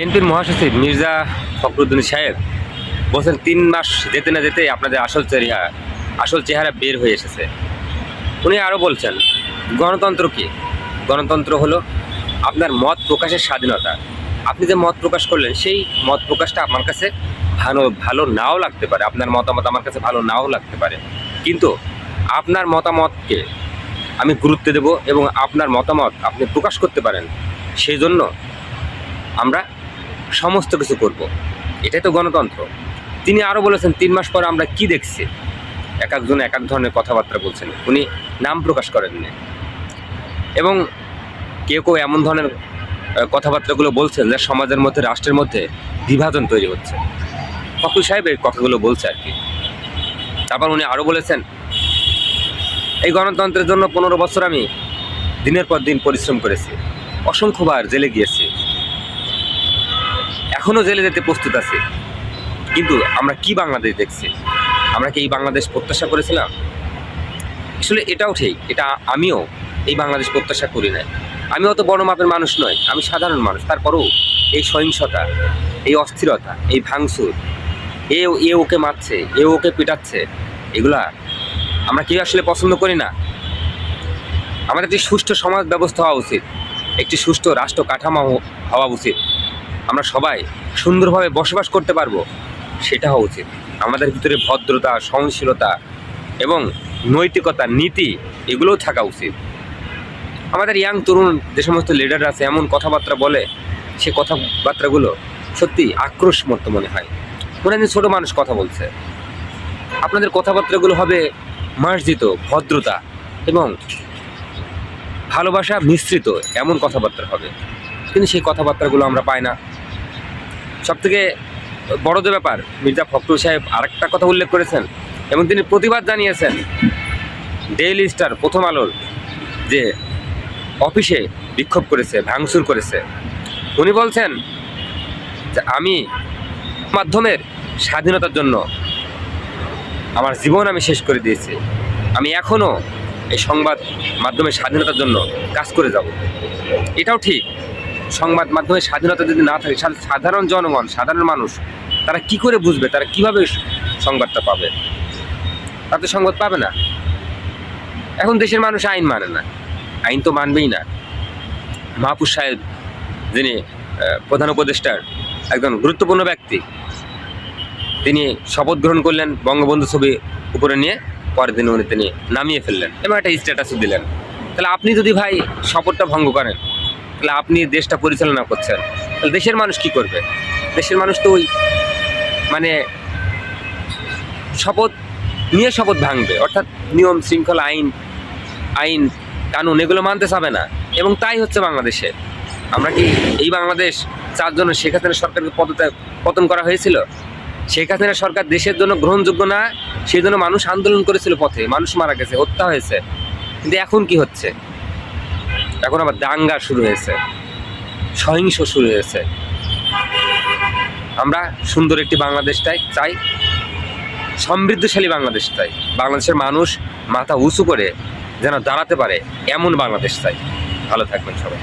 বিএনপির মহাসচিব মির্জা ফখরুদ্দিন সাহেব বলছেন, তিন মাস যেতে না যেতে আপনাদের আসল চেহারা আসল চেহারা বের হয়ে এসেছে। উনি আরও বলছেন, গণতন্ত্র কি? গণতন্ত্র হলো আপনার মত প্রকাশের স্বাধীনতা। আপনি যে মত প্রকাশ করলেন, সেই মত প্রকাশটা আমার কাছে ভালো ভালো নাও লাগতে পারে। আপনার মতামত আমার কাছে ভালো নাও লাগতে পারে। কিন্তু আপনার মতামতকে আমি গুরুত্ব দেব এবং আপনার মতামত আপনি প্রকাশ করতে পারেন। সেই জন্য আমরা সমস্ত কিছু করব। এটাই তো গণতন্ত্র। তিনি আরও বলেছেন, তিন মাস পর আমরা কি দেখছি? এক একজন এক এক ধরনের কথাবার্তা বলছেন। উনি নাম প্রকাশ করেননি। এবং কেউ কেউ এমন ধরনের কথাবার্তাগুলো বলছেন যা সমাজের মধ্যে, রাষ্ট্রের মধ্যে বিভাজন তৈরি হচ্ছে। ফখরুল সাহেব এই কথাগুলো বলছে আর কি। তারপর উনি আরও বলেছেন, এই গণতন্ত্রের জন্য পনেরো বছর আমি দিনের পর দিন পরিশ্রম করেছি। অসংখ্যবার জেলে গিয়েছি। এখনও জেলে যেতে প্রস্তুত আছে। কিন্তু আমরা কি বাংলাদেশ দেখছি? আমরা কি এই বাংলাদেশ প্রত্যাশা করেছিলাম? আসলে এটাও ঠিক, এটা আমিও এই বাংলাদেশ প্রত্যাশা করি নাই। আমি অত বড় মাপের মানুষ নয় আমি সাধারণ মানুষ। তারপরেও এই সহিংসতা, এই অস্থিরতা, এই ভাঙচুর, এ এ ওকে মারছে, এ ওকে পিটাচ্ছে, এগুলা আমরা কেউ আসলে পছন্দ করি না। আমাদের একটি সুষ্ঠু সমাজ ব্যবস্থা হওয়া উচিত, একটি সুষ্ঠু রাষ্ট্র কাঠামো হওয়া উচিত। আমরা সবাই সুন্দরভাবে বসবাস করতে পারব, সেটা হওয়া উচিত। আমাদের ভিতরে ভদ্রতা, সহনশীলতা এবং নৈতিকতা, নীতি, এগুলোও থাকা উচিত। আমাদের ইয়াং তরুণ, যে সমস্ত লিডার আছে, এমন কথাবার্তা বলে, সে কথাবার্তাগুলো সত্যি আক্রোশ মতো মনে হয়। মনে হয় ছোটো মানুষ কথা বলছে। আপনাদের কথাবার্তাগুলো হবে মার্জিত, ভদ্রতা এবং ভালোবাসা মিশ্রিত, এমন কথাবার্তা হবে। কিন্তু সেই কথাবার্তাগুলো আমরা পাই না। সব থেকে বড় যে ব্যাপার, মির্জা ফখরুল সাহেব আরেকটা কথা উল্লেখ করেছেন এবং তিনি প্রতিবাদ জানিয়েছেন ডেইলি স্টার প্রথম আলোর, যে অফিসে বিক্ষোভ করেছে, ভাঙচুর করেছে। উনি বলছেন যে আমি মাধ্যমের স্বাধীনতার জন্য আমার জীবন আমি শেষ করে দিয়েছি। আমি এখনও এই সংবাদ মাধ্যমের স্বাধীনতার জন্য কাজ করে যাব। এটাও ঠিক। সংবাদ মাধ্যমে স্বাধীনতা যদি না থাকে সাধারণ জনগণ, সাধারণ মানুষ, তারা কি করে বুঝবে? তারা কীভাবে সংবাদটা পাবে? তারা তো সংবাদ পাবে না। এখন দেশের মানুষ আইন মানে না। আইন তো মানবেই না। মাহফুজ সাহেব, যিনি প্রধান উপদেষ্টার একজন গুরুত্বপূর্ণ ব্যক্তি, তিনি শপথ গ্রহণ করলেন বঙ্গবন্ধু ছবি উপরে নিয়ে, পরের দিন উনি তিনি নামিয়ে ফেললেন। এবং একটা স্ট্যাটাসও দিলেন। তাহলে আপনি যদি ভাই শপথটা ভঙ্গ করেন তাহলে আপনি দেশটা পরিচালনা করছেন। তাহলে দেশের মানুষ কি করবে? দেশের মানুষ তো ওই মানে শপথ, নিয়ে শপথ ভাঙবে। অর্থাৎ নিয়ম, শৃঙ্খলা, আইন আইন, কানুন এগুলো মানতে চাবে না। এবং তাই হচ্ছে বাংলাদেশে। আমরা কি এই বাংলাদেশ চার জন্য শেখ হাসিনা সরকারকে পদত্যাগ, পতন করা হয়েছিল? শেখ হাসিনা সরকার দেশের জন্য গ্রহণযোগ্য না, সেই জন্য মানুষ আন্দোলন করেছিল পথে। মানুষ মারা গেছে, হত্যা হয়েছে। কিন্তু এখন কি হচ্ছে? এখন আবার দাঙ্গা শুরু হয়েছে। সহিংস শুরু হয়েছে। আমরা সুন্দর একটি বাংলাদেশটাই চাই, সমৃদ্ধশালী বাংলাদেশ চাই। বাংলাদেশের মানুষ মাথা উঁচু করে যেন দাঁড়াতে পারে, এমন বাংলাদেশ চাই। ভালো থাকবেন সবাই।